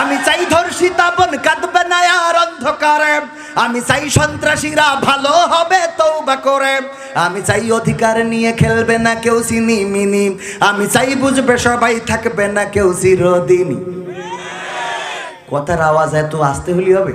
আমি চাই ধর্ষিতা বোন কাঁদবে না আর অন্ধকারে। আমি চাই সন্ত্রাসীরা ভালো হবে তৌবা করে। আমি চাই অধিকার নিয়ে খেলবে না কেউ চিনি মিনি। আমি চাই বুঝবে সবাই থাকবে না কেউ চিরদিন। কথার আওয়াজ এত আসতে হলি হবে?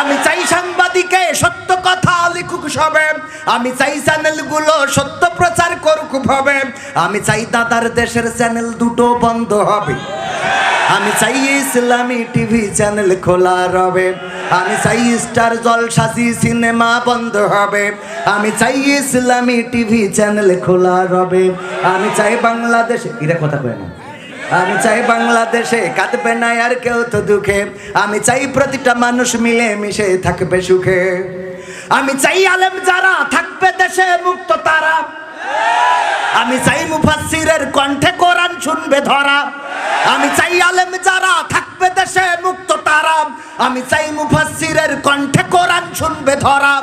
আমি চাই সাংবাদিকে সত্য কথা লিখুক সবে। আমি চাই চ্যানেলগুলো সত্য প্রচার করুক ভবে। আমি চাই দাদার দেশের চ্যানেল দুটো বন্ধ হবে। আমি চাই ইসলামী টিভি চ্যানেল খোলা রবে। আমি চাই স্টার জলসাসি সিনেমা বন্ধ হবে। আমি চাই ইসলামী টিভি চ্যানেল খোলা রবে। আমি চাই বাংলাদেশে এরা কথা কয় না আমি চাই বাংলাদেশে কাঁদবে না আর কেউ তো দুঃখে। আমি চাই প্রতিটা মানুষ মিলে মিশে থাকবে সুখে। আমি চাই আলেম যারা থাকবে দেশে মুক্ত তারা। আমি চাই মুফাসসিরের কণ্ঠে কোরআন শুনবে ধরা। আমি চাই আলেম যারা থাকবে দেশে মুক্ত তারা। আমি চাই মুফাসসিরের কণ্ঠে কোরআন শুনবে ধরা।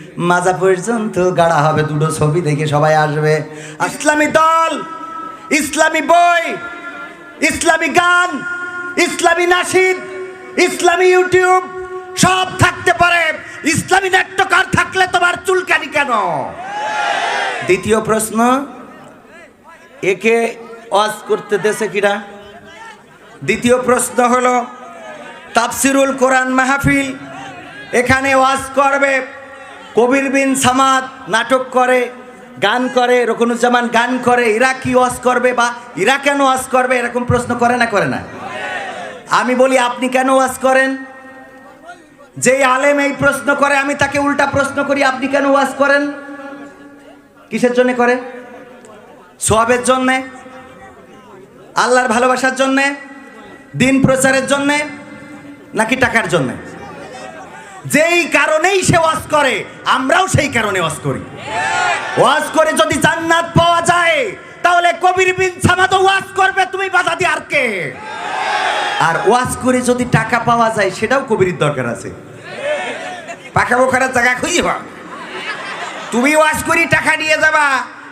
মাজা পর্যন্ত গাড়া হবে, দুটো ছবি দেখে সবাই আসবে। ইসলামী দল, ইসলামী বই, ইসলামী গান, ইসলামী নাসিদ, ইসলামী ইউটিউব, সব থাকতে পারে। ইসলামী নাট্যকার থাকলে তোমার চুলকানি কেন? দ্বিতীয় প্রশ্ন, একে ওয়াজ করতে দেশে কিরা? দ্বিতীয় প্রশ্ন হলো, তাফসিরুল কোরআন মাহফিল এখানে ওয়াজ করবে। কবির বিন সামাদ নাটক করে, গান করে, রকনুজ্জামান গান করে এরা কি ওয়াজ করবে বা এরা কেন ওয়াজ করবে, এরকম প্রশ্ন করে না করে না। আমি বলি, আপনি কেন ওয়াজ করেন? যে আলেম এই প্রশ্ন করে, আমি তাকে উল্টা প্রশ্ন করি, আপনি কেন ওয়াজ করেন? কিসের জন্য করে? সোয়াবের জন্যে? আল্লাহর ভালোবাসার জন্যে? দিন প্রচারের জন্যে? নাকি টাকার জন্যে? যেই কারণেই সে করে, আমরাও সেই কারণে ওয়াজ করি। ওয়াজ করে যদি জান্নাত পাওয়া যায়, তাহলে কবির বিন সামাদ ওয়াজ করবে, তুমি বাধা দিয়ে আর কে? আর ওয়াজ করে যদি টাকা পাওয়া যায়, সেটাও কবির দরকার আছে। পাকা বোখারের জায়গা খুঁজে পাও। তুমি ওয়াশ করি, টাকা নিয়ে যাবা,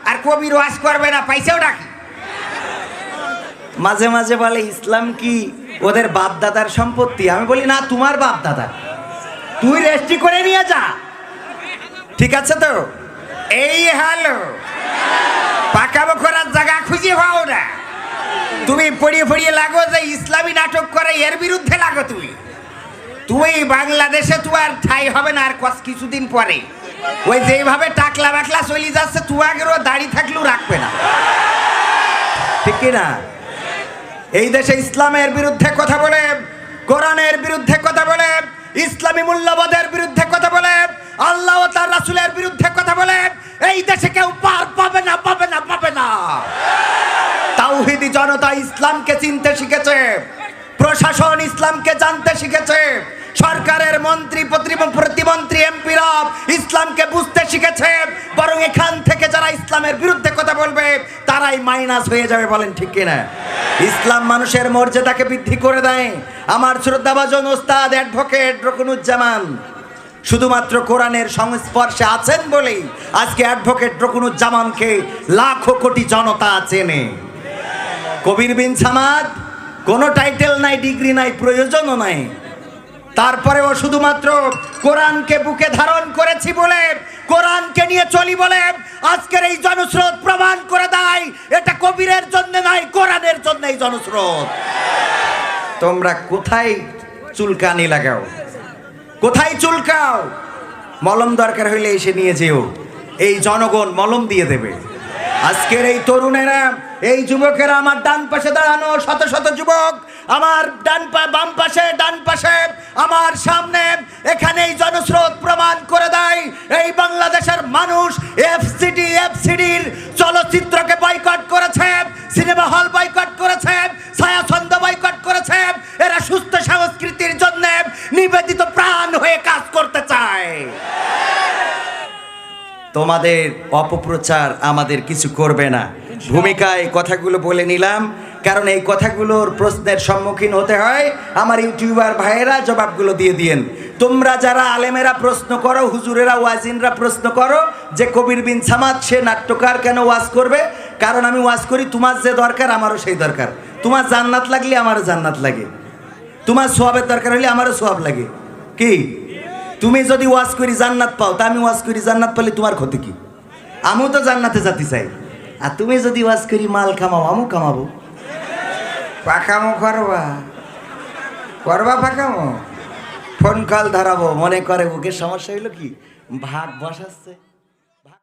আর কবির ওয়াশ করবে না, পয়সাও ডাকি মাঝে মাঝে বলে, ইসলাম কি ওদের বাপ দাদার সম্পত্তি? আমি বলি, না, তোমার বাপ দাদা তুই রেস্টি করে নিয়ে যা ঠিক আছে তো? এই হ্যালো। পাকা বোখারের জায়গা খুঁজে পাও না। তুমি পড়িয়ে পড়িয়ে লাগো যে ইসলামী নাটক করে, এর বিরুদ্ধে লাগো তুমি। তুই বাংলাদেশে তোমার ঠাই হবে না আর কিছুদিন পরে। ওই যেভাবে টাকলা বাকলা চলে যাচ্ছে তুয়াগেরও দাড়ি থাকলেও রাখবে না। ঠিক না? এই দেশে ইসলামের বিরুদ্ধে কথা বলে, কোরআনের বিরুদ্ধে কথা বলে, ইসলামী মূল্যবোধের বিরুদ্ধে কথা বলে, আল্লাহ ও তার রাসূলের বিরুদ্ধে কথা বলে এই দেশে কেউ পার পাবে না পাবে না পাবে না তাওহিদি জনতা ইসলামকে চিনতে শিখেছে। প্রশাসন ইসলামকে জানতে শিখেছে। সরকারের মন্ত্রী, প্রতিম- প্রতিমন্ত্রী এমপিরা ইসলামকে বুঝতে শিখেছে। বরং এখান থেকে যারা ইসলামের বিরুদ্ধে কথা বলবে, তারাই মাইনাস হয়ে যাবে বলেন ঠিক কিনা? ইসলাম মানুষের মর্যাদাকে বৃদ্ধি করে দেয়। আমার শ্রদ্ধাভাজন ওস্তাদ অ্যাডভোকেট রকুনুজ্জামান, শুধুমাত্র কোরআনের সংস্পর্শে আছেন বলেই আজকে অ্যাডভোকেট রকুনুজ্জামানকে লাখো কোটি জনতা চেনে। কবির বিন সামাদ, কোনো টাইটেল নাই ডিগ্রি নাই, প্রয়োজনও নাই। তারপরেও শুধুমাত্র কোরআনকে বুকে ধারণ করেছি বলে, কোরআনকে নিয়ে চলি বলে আজকের এই জনস্রোত প্রমাণ করে দেয়, এটা কবিরের জন্য নাই, কোরআনের জন্য এই জনস্রোত। তোমরা কোথায় চুলকানি লাগাও? কোথায় চুলকাও? মলম দরকার হইলে এসে নিয়ে যেও। এই জনগণ মলম দিয়ে দেবে। আজকের এই তরুণেরা, এই যুবকেরা আমার ডান পাশে দাঁড়ানো শত শত যুবক, আমার ডান পা, বাম পাশে, ডান পাশে, আমার সামনে এখানে এই জনস্রোত প্রমাণ করে দেয়। এই বাংলাদেশের মানুষ এফসিডি এফসিডির চলচ্চিত্রকে বয়কট করেছে। সিনেমা হল তোমাদের অপপ্রচার আমাদের কিছু করবে না। ভূমিকায় কথাগুলো বলে নিলাম, কারণ এই কথাগুলোর প্রশ্নের সম্মুখীন হতে হয় আমার ইউটিউবার ভাইয়েরা, জবাবগুলো দিয়ে দিয়েন। তোমরা যারা আলেমেরা প্রশ্ন করো, হুজুরেরা, ওয়াজিনরা প্রশ্ন করো, যে কবির বিন সামাদ, সে নাট্যকার কেন ওয়াজ করবে? কারণ আমি ওয়াজ করি, তোমার যে দরকার, আমারও সেই দরকার। তোমার জান্নাত লাগলে আমারও জান্নাত লাগে। তোমার সোয়াবের দরকার হলে আমারও সোয়াব লাগে। কি? তুমি যদি ওয়াজ করি জান্নাত পাও, তা আমি ওয়াজ করি জান্নাত পালে তোমার ক্ষতি কি? আমিও তো জান্নাতে যাতে চাই। আর তুমি যদি ওয়াজ করি মাল কামাও, আমিও কামাবো। পাকামো করবা। করবা পাকামো? ফোন কল ধরাবো, মনে করে ওকে সমস্যা হইল কি? ভাগ বসাচ্ছে।